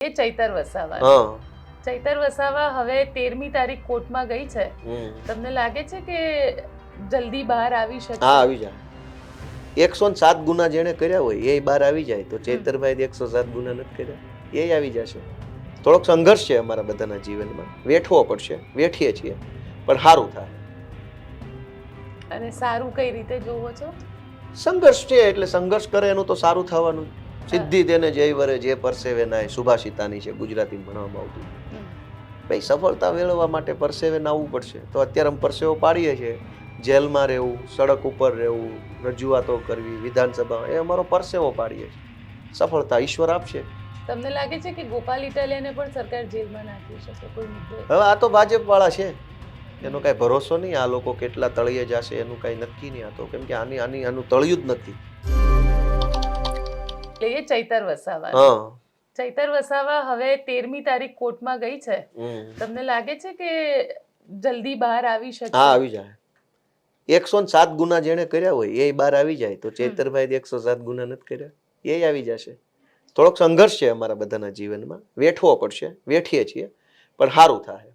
એ ચૈતર વસાવા ચૈતર વસાવા હવે તેરમી તારીખ કોર્ટમાં ગઈ છે. તમને લાગે છે કે જલ્દી બહાર આવી શકે? હા આવી જાય. એકસો સાત ગુના જેણે કર્યા હોય એ બહાર આવી જાય. તો ચૈતરભાઈ એકસો સાત ગુના નથી કર્યા. એ આવી જશે. થોડોક સંઘર્ષ છે અમારા બધાના જીવનમાં. વેઠવો પડશે. વેઠીએ છીએ. પણ સારું થાય. અને સારું કઈ રીતે જોવો છો? સંઘર્ષ છે એટલે સંઘર્ષ કરે એનું તો સારું થવાનું સિદ્ધિ તેને જય વરે જે પરસેવે નાય સુભાષિતાની છે ગુજરાતી ભણવામાં આવતું. ભાઈ સફળતા મેળવવા માટે પરસેવે નાવું પડશે. તો અત્યારે અમે પરસેવો પાડીએ છીએ. જેલમાં રહેવું સડક ઉપર રહેવું રજૂઆતો કરવી વિધાનસભા એ અમારો પરસેવો પાડીએ છીએ. સફળતા ઈશ્વર આપશે. તમને લાગે છે કે ગોપાલ ઇટાલિયાને પણ સરકાર જેલમાં નાખી શકે? કોઈ મુદ્દે હવે આ તો ભાજપ વાળા છે. એનો કાંઈ ભરોસો નહીં. આ લોકો કેટલા તળિયે જશે એનું કાંઈ નક્કી નહીં. આ તો કેમ કે આની આની આનું તળિયું જ નથી. એટલે એ ચૈતર વસાવા. ચૈતર વસાવા હવે તેરમી તારીખ કોર્ટમાં ગઈ છે. તમને લાગે છે કે જલ્દી બહાર આવી શકે હા આવી જાય. એકસો સાત ગુના જેણે કર્યા હોય એ બહાર આવી જાય. તો ચેતરભાઈ એકસો સાત ગુના નથી કર્યા. એ આવી જશે. થોડોક સંઘર્ષ છે અમારા બધાના જીવનમાં. વેઠવો પડશે. વેઠીએ છીએ. પણ સારું થાય.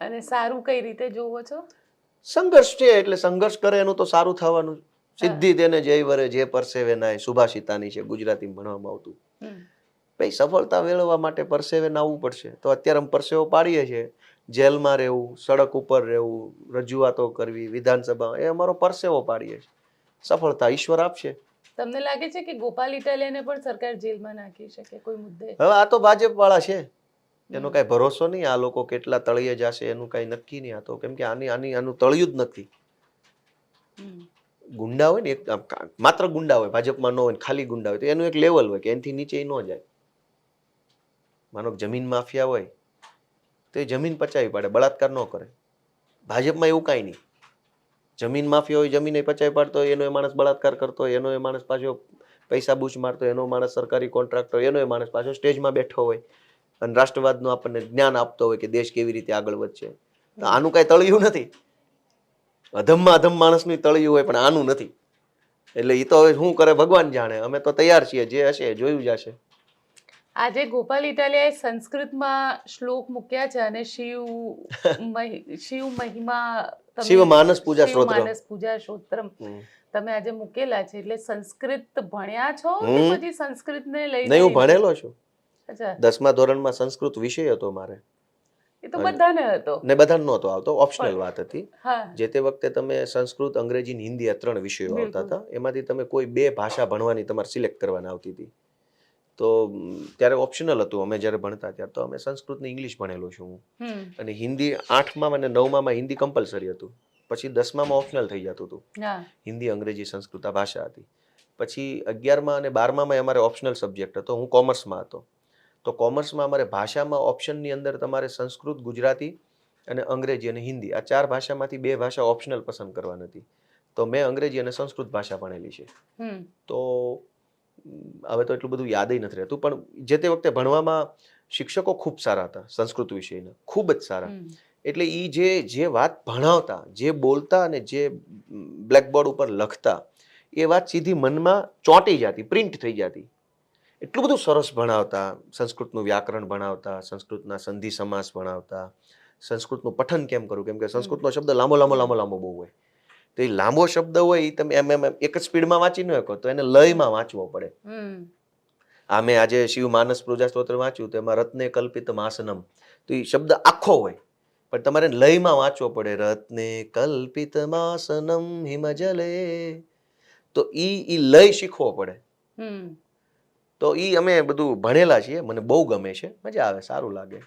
અને સારું કઈ રીતે જોવો છો? સંઘર્ષ છે એટલે સંઘર્ષ કરે એનું તો સારું થવાનું સિદ્ધિ તેને જય વરે જે પરસેવે નાય સુભાષિતાની છે ગુજરાતી ભણવામાં આવતું. ભાઈ સફળતા મેળવવા માટે પરસેવે નાવું પડશે. તો અત્યારે અમે પરસેવો પાડીએ છીએ. જેલમાં રહેવું સડક ઉપર રહેવું રજૂઆતો કરવી વિધાનસભા એ અમારો પરસેવો પાડીએ છીએ. સફળતા ઈશ્વર આપશે. તમને લાગે છે કે ગોપાલ ઇટાલિયાને પણ સરકાર જેલમાં નાખી શકે કોઈ મુદ્દે? હવે આ તો ભાજપ વાળા છે. એનો કાંઈ ભરોસો નહીં. આ લોકો કેટલા તળિયે જશે એનું કાંઈ નક્કી નહીં. આ તો કેમ કે આની આની આનું તળિયું જ નથી. ગુંડા હોય ને, એક માત્ર ગુંડા હોય, ભાજપમાં ન હોય ને, ખાલી ગુંડા હોય, તો એનું એક લેવલ હોય કે એનાથી નીચે ન જાય. માનો જમીન માફિયા હોય, તો એ જમીન પચાવી પાડે, બળાત્કાર ન કરે. ભાજપમાં એવું કાંઈ નહીં. જમીન માફિયા હોય, જમીન પચાવી પાડતો હોય, એનો એ માણસ બળાત્કાર કરતો હોય, એનો એ માણસ પાછો પૈસા બૂચ મારતો એનો માણસ સરકારી કોન્ટ્રાક્ટર હોય, એનો એ માણસ પાછો સ્ટેજમાં બેઠો હોય. અને રાષ્ટ્રવાદનું આપણને જ્ઞાન આપતો હોય કે દેશ કેવી રીતે આગળ વધશે. તો આનું કાંઈ તળિયું નથી. અધમમાં અધમ માણસની તળિયું હોય પણ આનું નથી. એટલે એ તો હવે શું કરે ભગવાન જાણે. અમે તો તૈયાર છીએ જે હશે જોયું જશે. આજે ગોપાલ ઇટાલિયાએ સંસ્કૃતમાં શ્લોક મૂક્યા છે અને શિવ શિવ મહિમા શિવ માનસ પૂજા શિવ માનસ પૂજા સ્તોત્રમ તમે આજે મૂકેલા છે એટલે સંસ્કૃત ભણ્યા છો કે. પછી સંસ્કૃતને લઈને નહીં હું ભણેલો છું. અચ્છા. દસમા ધોરણમાં સંસ્કૃત વિષય હતો મારે. એ તો બધાને હતો. ને બધા નહોતો આવતો ઓપ્શનલ વાત હતી. જે તે વખતે તમે સંસ્કૃત અંગ્રેજી ને હિન્દી આ ત્રણ વિષયો આવતા હતા એમાંથી તમે કોઈ બે ભાષા ભણવાની તમારે સિલેક્ટ કરવાની આવતી હતી. તો ત્યારે ઓપ્શનલ હતું અમે જ્યારે ભણતા ત્યારે તો અમે સંસ્કૃત ને ઇંગ્લિશ ભણેલો છું હું. અને હિન્દી આઠમાં અને નવમાં હિન્દી કમ્પલસરી હતું. પછી દસમામાં ઓપ્શનલ થઈ જતું હતું. હિન્દી અંગ્રેજી સંસ્કૃત આ ભાષા હતી. પછી અગિયારમાં અને બારમામાં અમારે ઓપ્શનલ સબ્જેક્ટ હતો હું કોમર્સમાં હતો. તો કોમર્સમાં અમારે ભાષામાં ઓપ્શનની અંદર તમારે સંસ્કૃત ગુજરાતી અને અંગ્રેજી અને હિન્દી આ ચાર ભાષામાંથી બે ભાષા ઓપ્શનલ પસંદ કરવાની હતી. તો મેં અંગ્રેજી અને સંસ્કૃત ભાષા ભણેલી છે. તો હવે તો એટલું બધું યાદ નથી રહેતું પણ જે તે વખતે ભણવામાં શિક્ષકો ખૂબ સારા હતા સંસ્કૃત વિષયના ખૂબ જ સારા. એટલે એ જે જે વાત ભણાવતા જે બોલતા અને જે બ્લેકબોર્ડ ઉપર લખતા એ વાત સીધી મનમાં ચોંટી જતી પ્રિન્ટ થઈ જતી. એટલું બધું સરસ ભણાવતા સંસ્કૃતનું વ્યાકરણ ભણાવતા સંસ્કૃતના સંધિ સમાસ ભણાવતા સંસ્કૃતનું પઠન કેમ કરું? કેમ કે સંસ્કૃતનો શબ્દ લાંબો લાંબો લાંબો લાંબો બહુ હોય. તો એ લાંબો શબ્દ હોય એ તમે એમ એમ એક જ સ્પીડમાં વાંચી ન શકો તો એને લયમાં વાંચવો પડે. આ મેં આજે શિવ માનસ પૂજા સ્તોત્ર વાંચ્યું તો એમાં રત્ને કલ્પિત માસનમ તો એ શબ્દ આખો હોય. પણ તમારે લયમાં વાંચવો પડે રત્ને કલ્પિત માસનમ હિમજલે. તો ઈ ઈ લય શીખવો પડે. તો એ અમે બધું ભણેલા છીએ. મને બહુ ગમે છે. મજા આવે સારું લાગે.